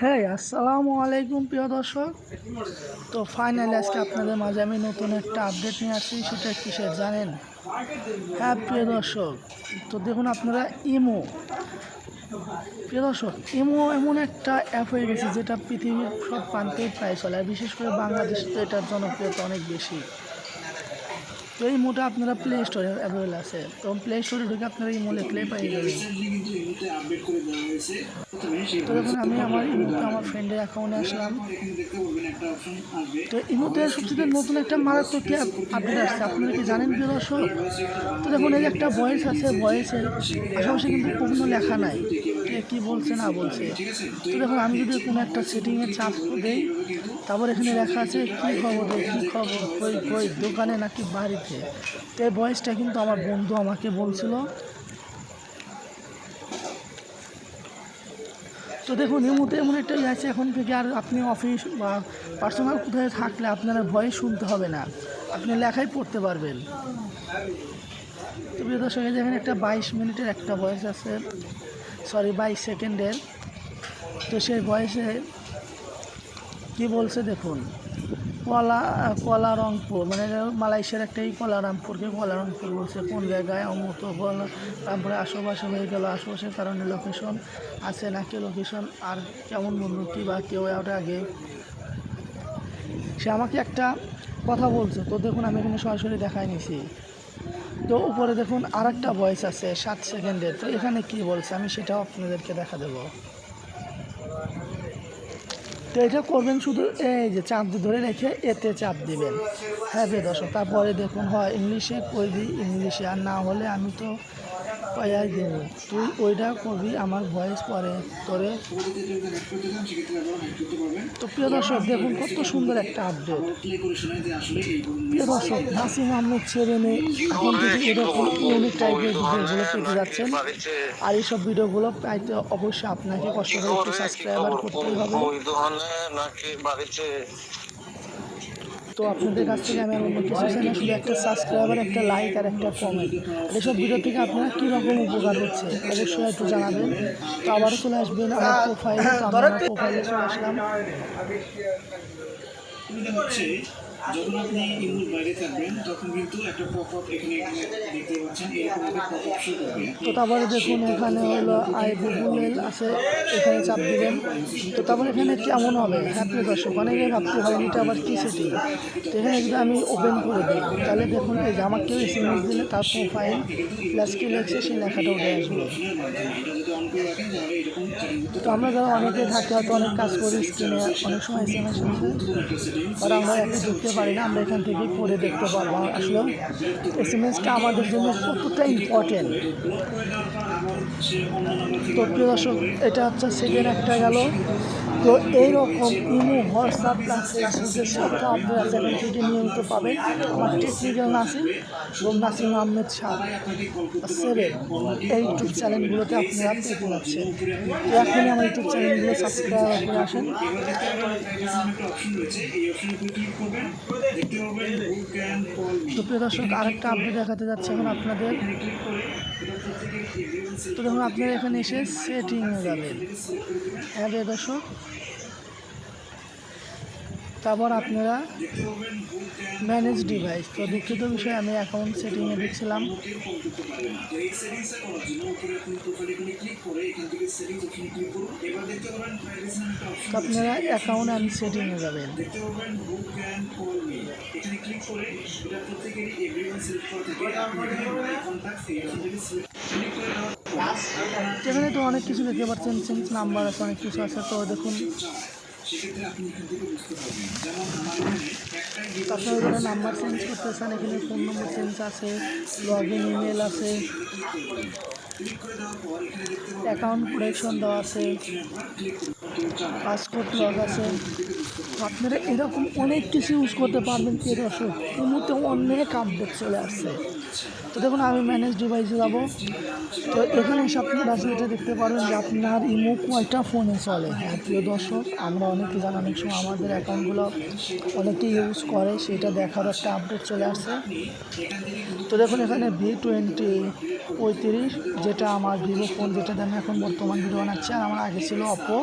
হ্যাঁ আসসালামু আলাইকুম প্রিয় দর্শক। তো ফাইনালি আজকে আপনাদের মাঝে আমি নতুন একটা আপডেট নিয়ে আসছি, সেটা কিসের জানেন? হ্যাঁ প্রিয় দর্শক, তো দেখুন আপনারা ইমো। প্রিয় দর্শক, ইমো এমন একটা অ্যাপ হয়ে গেছে যেটা পৃথিবীর সব প্রান্তেই প্রায় চলে, আর বিশেষ করে বাংলাদেশে তো এটার জনপ্রিয়তা অনেক বেশি। তো এই মোটা আপনারা প্লে স্টোরে অ্যাভেলেবল আছে। তো প্লে স্টোরে ঢুকে আপনারা ইমো পেয়ে যাবেন। তো দেখুন আমি আমার ইমোতে আমার ফ্রেন্ডের অ্যাকাউন্টে আসলাম। তো ইমোতে সবচেয়ে নতুন একটা মারাত্মক আপডেট আসছে। আপনারা কি জানেন প্রিয় দর্শক? তো দেখুন এই একটা ভয়েস আছে ভয়েসের আশেপাশে কিন্তু কোনো লেখা নাই। কে বলছে না বলছে। তো দেখুন আমি যদি কোনো একটা সেটিংয়ে চাপ দেই তারপর এখানে লেখা আছে কী খবর কী খবর কই দোকানে নাকি বাড়িতে? তো এই ভয়েসটা কিন্তু আমার বন্ধু আমাকে বলছিল। তো দেখুন, এই মুহূর্তে এমন একটাই আছে এখন থেকে আর আপনি অফিস বা পার্সোনাল কোথায় থাকলে আপনার ভয়ে শুনতে হবে না। আপনি লেখাই পড়তে পারবেন। তো প্রিয় দর্শক এখানে একটা বাইশ মিনিটের একটা ভয়েস আছে। সরি বাইশ সেকেন্ডের তো সেই ভয়েসে কী বলছে দেখুন? কলা কলা রংপুর মানে মালয়েশিয়ার কলা রামপুরকে কলা রংপুর বলছে, কোন জায়গায়? অমত কলা, তারপরে আশেপাশে হয়ে গেল, আশেপাশের কারণে লোকেশন আছে নাকি লোকেশন আর কেমন বন্ধু কি বা কেউ ওটা আগে? সে আমাকে একটা কথা বলছে, তো দেখুন আমি এখানে সরাসরি দেখাই নিছি। তো উপরে দেখুন আর একটা ভয়েস আছে, সাত সেকেন্ডের তো এখানে কি বলছে আমি সেটাও আপনাদেরকে দেখা দেবো। তো এটা করবেন শুধু এই যে চাপ ধরে রেখে এতে চাপ দিবেন। হ্যাঁ দর্শক তারপরে দেখুন হয় ইংলিশে করবি ইংলিশে, আর না হলে আমি তো পয়াই দেব তুই ওইটা করবি আমার ভয়েস পরে তোরে। তো প্রিয় দর্শক দেখুন কত সুন্দর একটা আপডেট প্রিয় দর্শক নাসিম আহমেদ ছেড়ে নেই এখন থেকে এরকম ইউনিক টাইপের ভিডিওগুলো পেতে যাচ্ছেন। আর এইসব ভিডিওগুলো পাইতে অবশ্যই আপনাকে কষ্ট করে একটু সাবস্ক্রাইবার করতেই হবে ওই দোকানে নাকি বাড়িতে তো আপনাদের কাছ থেকে আমি অন্য কিছু চাই না শুধু একটা সাবস্ক্রাইবার একটা লাইক আর একটা কমেন্ট এসব ভিডিও থেকে আপনারা কীরকম উপকার হচ্ছে? অবশ্যই একটু জানাবেন। তো আবারও চলে আসবেন আমার প্রোফাইল আমরা আমার প্রোফাইলে চলে আসলাম। যখন আপনি বাইরে থাকবেন তখন কিন্তু একটা পপ আপ এখানে এখানে দেখতে পাচ্ছেন এরকম একটা পপ আপ করবে। তো তারপরে দেখুন এখানে হলো আই গুগল আছে এখানে চাপ দিবেন। তো তারপরে এখানে কেমন হবে? হ্যাপি দর্শক অনেকে ভাবতে হবে এটা আবার কী সেটিং তো এখানে যদি আমি ওপেন করে দিই তাহলে দেখুন এই যে আমার কেউ এস এম এস দিলে তার প্রোফাইল প্লাস কি লেখছে সেই লেখাটা উঠে আসবে। তো আমরা যারা অনেকে থাকি, হয়তো অনেক কাজ করি স্ক্রিনে, অনেক সময় এস এম এস আর আমরা একা দেখতে পারি না, আমরা এখান থেকে পড়ে দেখতে পারব। আসলে এস এম এসটা আমাদের জন্য কতটা ইম্পর্টেন্ট তো প্রিয় দর্শক, এটা হচ্ছে সেকেন্ড একটা গেল। তো এইরকম ইমো হোয়াটসঅ্যাপ প্লাস ফেসবুকের সাথে আপনারা সেখান থেকে নিয়মিত পাবেন। আমার টেকনিক্যাল নাসিম এবং নাসিম আহমেদ শাহ সেভেন এই ইউটিউব চ্যানেলগুলোতে আপনারা পেতে যাচ্ছেন এখনই আমার ইউটিউব চ্যানেলগুলো সাবস্ক্রাইব করে আসেন। তো প্রিয় দর্শক, আরেকটা আপডেট দেখাতে যাচ্ছে এখন আপনাদের। তো দেখুন, আপনারা এখানে এসে সেটিংয়ে যাবেন। হ্যাঁ প্রিয় দর্শক তারপর আপনারা ম্যানেজ ডিভাইস তো দুঃখিত বিষয় আমি অ্যাকাউন্ট সেটিংয়ে দেখছিলাম আপনারা অ্যাকাউন্ট অ্যান্ড সেটিংয়ে যাবেন। এখানে তো অনেক কিছু দেখতে পাচ্ছেন চেঞ্জ নাম্বার আছে, অনেক কিছু আছে। তো দেখুন সেক্ষেত্রে আপনি এখান থেকে বুঝতে পারবেন। যেমন আমার এখানে একটাই আপনারা যারা নাম্বার চেঞ্জ করতে চান এখানে ফোন নম্বর চেঞ্জ আছে লগ ইন ইমেল আছে অ্যাকাউন্ট প্রোটেকশন দেওয়া আছে পাসপোর্ট লগ আছে। আপনারা এরকম অনেক কিছু ইউজ করতে পারবেন কি দর্শক। এই মুহূর্তে অনেক আপডেট চলে আসছে। তো দেখুন, আমি ম্যানেজ ডিভাইসে যাব। তো এখানে আসলে এটা দেখতে পারবেন যে আপনার ইমো কয়টা ফোনে চলে। হ্যাঁ প্রিয় দর্শক, আমরা অনেকে জানি অনেক সময় আমাদের অ্যাকাউন্টগুলো অনেকে ইউজ করে, সেটা দেখার একটা আপডেট চলে আসছে। তো দেখুন, এখানে ভি টোয়েন্টি পঁয়ত্রিশ, যেটা আমার ভিভো ফোন যেটা আমি এখন বর্তমান ভিডিও বানাচ্ছি, আর আমার আগে ছিল অপো